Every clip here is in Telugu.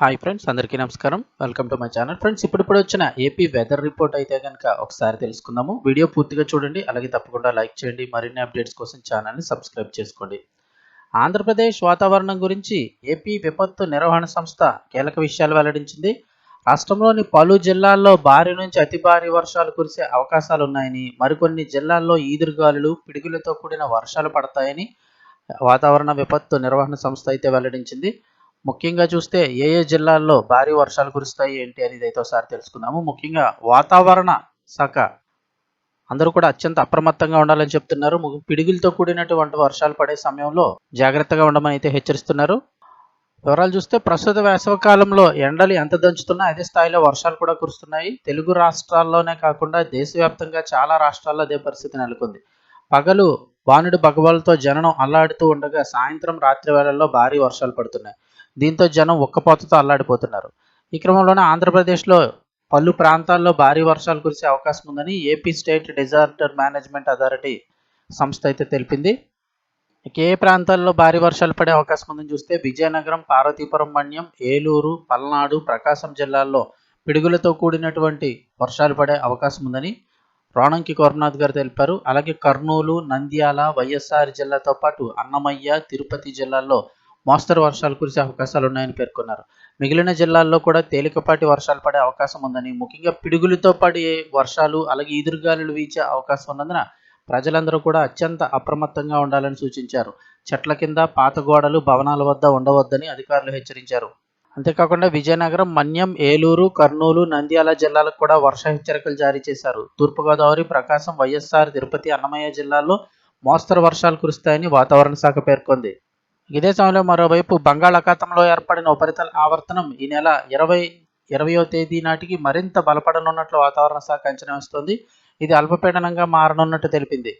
హాయ్ ఫ్రెండ్స్ అందరికీ నమస్కారం. Welcome to my channel friends ఇప్పుడిప్పుడు వచ్చిన ఏపీ వెదర్ రిపోర్ట్ అయితే కనుక ఒకసారి తెలుసుకుందాము. వీడియో పూర్తిగా చూడండి అలాగే తప్పకుండా లైక్ చేయండి. మరిన్ని అప్డేట్స్ కోసం ఛానల్ని సబ్స్క్రైబ్ చేసుకోండి. ఆంధ్రప్రదేశ్ వాతావరణం గురించి ఏపీ విపత్తు నిర్వహణ సంస్థ కీలక విషయాలు వెల్లడించింది. రాష్ట్రంలోని పలు జిల్లాల్లో భారీ నుంచి అతి భారీ వర్షాలు కురిసే అవకాశాలు ఉన్నాయని మరికొన్ని జిల్లాల్లో ఈదురుగాలులు పిడుగులతో కూడిన వర్షాలు పడతాయని వాతావరణ విపత్తు నిర్వహణ సంస్థ అయితే వెల్లడించింది. ముఖ్యంగా చూస్తే ఏ ఏ జిల్లాల్లో భారీ వర్షాలు కురుస్తాయి ఏంటి అనేది అయితే ఒకసారి తెలుసుకుందాము. ముఖ్యంగా వాతావరణ శాఖ అందరూ కూడా అత్యంత అప్రమత్తంగా ఉండాలని చెప్తున్నారు. పిడుగులతో కూడినటువంటి వర్షాలు పడే సమయంలో జాగ్రత్తగా ఉండమని అయితే హెచ్చరిస్తున్నారు. వివరాలు చూస్తే ప్రస్తుత వేసవకాలంలో ఎండలు ఎంత దంచుతున్నా అదే స్థాయిలో వర్షాలు కూడా కురుస్తున్నాయి. తెలుగు రాష్ట్రాల్లోనే కాకుండా దేశవ్యాప్తంగా చాలా రాష్ట్రాల్లో అదే పరిస్థితి నెలకొంది. పగలు వానుడి భగవాలతో జనం అల్లాడుతూ ఉండగా సాయంత్రం రాత్రి వేళల్లో భారీ వర్షాలు పడుతున్నాయి. దీంతో జనం ఉక్కపోతతో అల్లాడిపోతున్నారు. ఈ క్రమంలోనే ఆంధ్రప్రదేశ్లో పలు ప్రాంతాల్లో భారీ వర్షాలు కురిసే అవకాశం ఉందని AP state disaster management authority సంస్థ అయితే తెలిపింది. ఏ ప్రాంతాల్లో భారీ వర్షాలు పడే అవకాశం ఉందని చూస్తే విజయనగరం పార్వతీపురం మన్యం ఏలూరు పల్నాడు ప్రకాశం జిల్లాల్లో పిడుగులతో కూడినటువంటి వర్షాలు పడే అవకాశం ఉందని రోణంకి కోరనాథ్ గారు తెలిపారు. అలాగే కర్నూలు నంద్యాల వైఎస్ఆర్ జిల్లాతో పాటు అన్నమయ్య తిరుపతి జిల్లాల్లో మోస్తరు వర్షాలు కురిసే అవకాశాలు ఉన్నాయని పేర్కొన్నారు. మిగిలిన జిల్లాల్లో కూడా తేలికపాటి వర్షాలు పడే అవకాశం ఉందని ముఖ్యంగా పిడుగులతో పడే వర్షాలు అలాగే ఈదురుగాలులు వీచే అవకాశం ఉన్నందున ప్రజలందరూ కూడా అత్యంత అప్రమత్తంగా ఉండాలని సూచించారు. చెట్ల కింద పాత గోడలు భవనాల వద్ద ఉండవద్దని అధికారులు హెచ్చరించారు. అంతేకాకుండా విజయనగరం మన్యం ఏలూరు కర్నూలు నంద్యాల జిల్లాలకు కూడా వర్ష హెచ్చరికలు జారీ చేశారు. తూర్పుగోదావరి ప్రకాశం వైఎస్ఆర్ తిరుపతి అన్నమయ్య జిల్లాల్లో మోస్తరు వర్షాలు కురుస్తాయని వాతావరణ శాఖ పేర్కొంది. ఇదే సమయంలో మరోవైపు బంగాళాఖాతంలో ఏర్పడిన ఉపరితల ఆవర్తనం ఈ నెల ఇరవై ఇరవయో తేదీ నాటికి మరింత బలపడనున్నట్లు వాతావరణ శాఖ అంచనా వేస్తోంది. ఇది అల్పపీడనంగా మారనున్నట్టు తెలిపింది.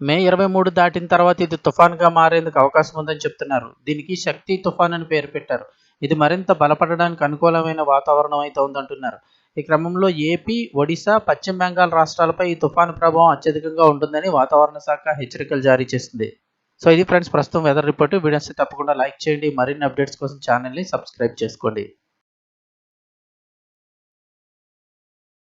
మే ఇరవై మూడు దాటిన తర్వాత ఇది తుఫాన్గా మారేందుకు అవకాశం ఉందని చెప్తున్నారు. దీనికి శక్తి తుఫాన్ అని పేరు పెట్టారు. ఇది మరింత బలపడడానికి అనుకూలమైన వాతావరణం అయితే ఉందంటున్నారు. ఈ క్రమంలో ఏపీ ఒడిశా పశ్చిమ బెంగాల్ రాష్ట్రాలపై ఈ తుఫాను ప్రభావం అత్యధికంగా ఉంటుందని వాతావరణ శాఖ హెచ్చరికలు జారీ చేసింది. సో ఇది ఫ్రెండ్స్ ప్రస్తుతం వెదర్ రిపోర్ట్ వీడియోస్ తప్పకుండా లైక్ చేయండి. మరిన్ని అప్డేట్స్ కోసం ఛానల్ని సబ్స్క్రైబ్ చేసుకోండి.